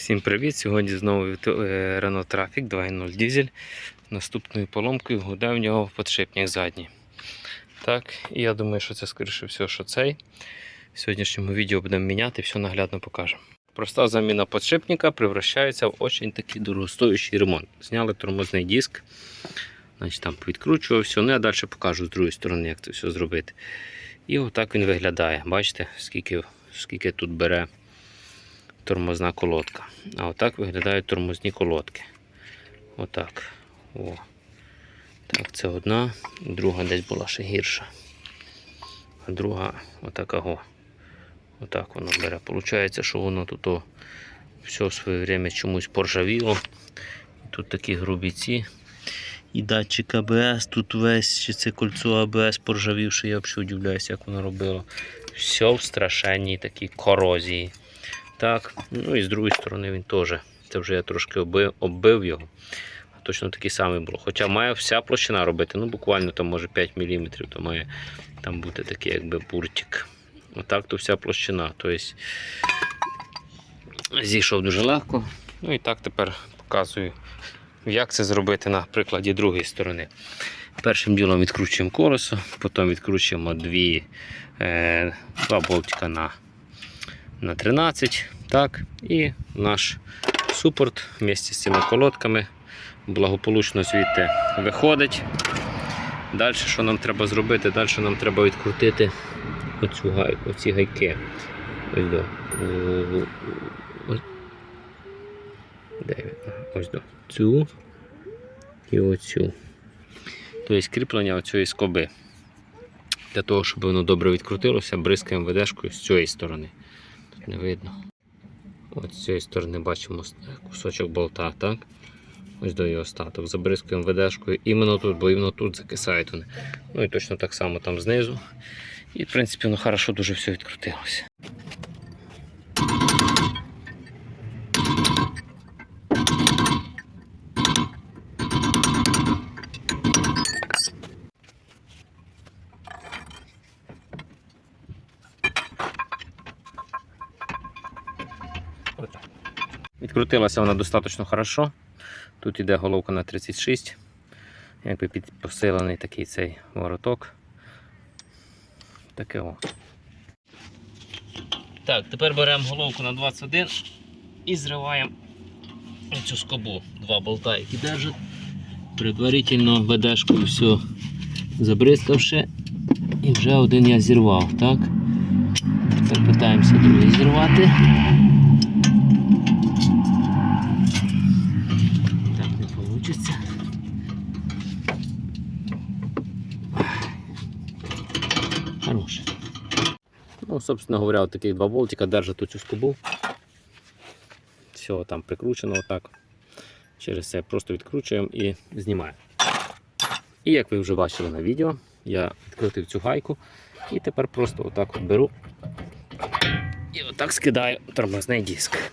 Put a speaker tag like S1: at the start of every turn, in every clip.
S1: Всім привіт! Сьогодні знову е, Renault Traffic 2.0 дизель. Наступною поломкою гуде в нього подшипник задній. Так, і я думаю, що це скоріше все, що цей. В сьогоднішньому відео будемо міняти, все наглядно покажемо. Проста заміна подшипника превращається в очень такий дорогостоящий ремонт. Зняли тормозний диск, значить там відкручував все. Ну я далі покажу з другої сторони, як це все зробити. І отак він виглядає. Бачите, скільки, скільки тут бере тормозна колодка. А отак виглядають тормозні колодки. Отак. О. Так, це одна, друга десь була ще гірша. А друга отака го. Отак воно бере. Получається, що воно тут о, все в своє время чомусь поржавіло. Тут такі грубі ці. І датчик АБС, тут весь чи це кольцо АБС поржавівши, я взагалі удивляюся, як воно робило. Все в страшенній такій корозії. Так, ну і з другої сторони він теж. Це вже я трошки оббив, його. Точно такий самий було. Хоча має вся площина робити, ну буквально там може 5 мм, то має там бути такий якби буртик. Отак то вся площина. Тобто зійшов дуже легко. Ну і так тепер показую, як це зробити на прикладі другої сторони. Першим ділом відкручуємо колесо, потім відкручуємо дві, е, два болтика на на 13. Так, і наш супорт вместе з цими колодками благополучно звідти виходить. Далі, що нам треба зробити? Далі нам треба відкрутити оцю гайку, оці гайки. Ось до. Ось. До. Цю і оцю. Тобто кріплення оцієї скоби. Для того, щоб воно добре відкрутилося, бризкаємо ведешкою з цієї сторони. Не видно. От з цієї сторони бачимо кусочок болта, так? Ось до його остаток. Забризкуємо ведешкою іменно тут, бо іменно тут закисають вони. Ну і точно так само там знизу. І в принципі воно хорошо дуже все відкрутилося. Відкрутилася вона достатньо хорошо. Тут іде головка на 36, якби під посилений такий цей вороток. Таке о. Так, тепер беремо головку на 21 і зриваємо цю скобу. Два болта, які держать. Предварительно ведешкою все забризкавши. І вже один я зірвав, так? Тепер питаємося другий зірвати. Так не получится. Хороше. Ну, собственно говоря, от таких два болтика держать цю скобу. Все там прикручено отак. Через це просто відкручуємо і знімаємо. І як ви вже бачили на відео, я відкрутив цю гайку і тепер просто отак от беру і отак скидаю тормозний диск.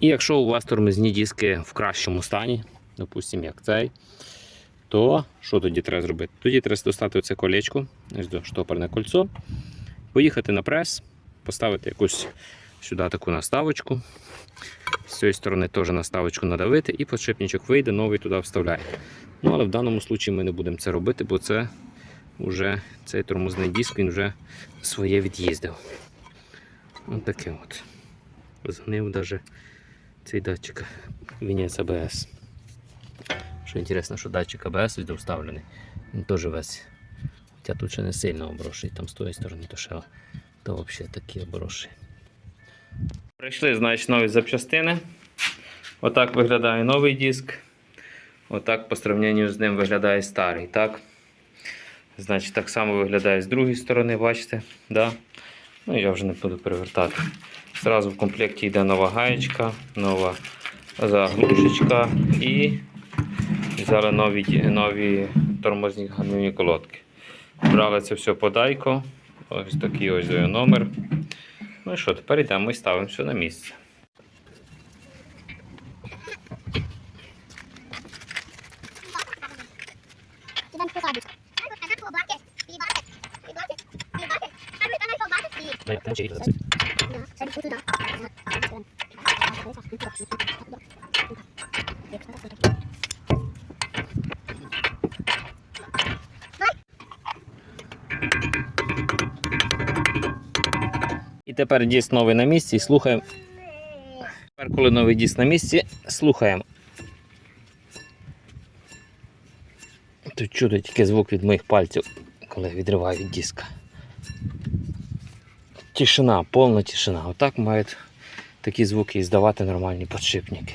S1: І якщо у вас тормозні диски в кращому стані, допустимо, як цей, то що тоді треба зробити? Тоді треба достати оце колечко, штоперне кольцо, поїхати на прес, поставити якусь сюди таку наставочку. З цієї сторони теж наставочку надавити, і подшипничок вийде, новий туди вставляєте. Ну, але в даному випадку ми не будемо це робити, бо це вже цей тормозний диск він вже своє від'їздив. Ось таке от. Згнив навіть цей датчик вінець АБС. Що інтересно, що датчик АБС ось. Він теж весь. Хоча тут ще не сильно оброший, там з тої сторони то ще то взагалі такі оброші. Прийшли, значить, нові запчастини. Отак виглядає новий диск. Отак по сравненню з ним виглядає старий. так? Значить, так само виглядає з другої сторони, бачите? Да? Ну, я вже не буду перевертати. Зразу в комплекті йде нова гаєчка, нова заглушечка і Зараз нові нові тормозні гальмівні колодки. Брали це все подайко. Ось такий ось номер. Ну і що, тепер йдемо і ставимо все на місце.
S2: Thank you.
S1: Тепер діс новий на місці і слухаємо. Тепер, коли новий диск на місці, слухаємо. Тут чути тільки звук від моїх пальців, коли я відриваю від диска. Тишина, повна тишина. Отак мають такі звуки і здавати нормальні подшипники.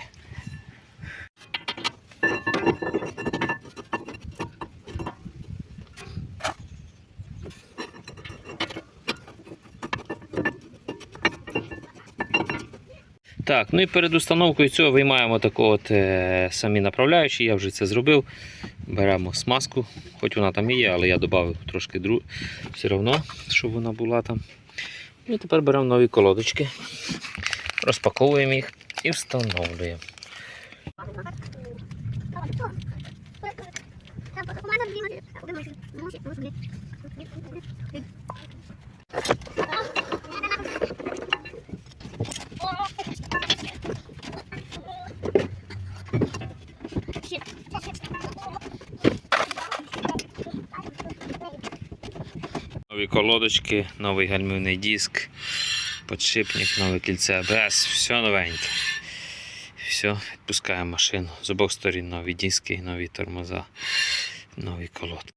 S1: Так, ну і перед установкою цього виймаємо таку от е, самі направляючі, я вже це зробив. Беремо смазку, хоч вона там і є, але я додав трошки дру... все одно, щоб вона була там. І тепер беремо нові колодочки, розпаковуємо їх і встановлюємо. Колодочки, новий гальмівний диск, подшипник, нове кільце АБС, все новеньке. Все, відпускаємо машину. З обох сторін нові диски, нові тормоза, нові колодки.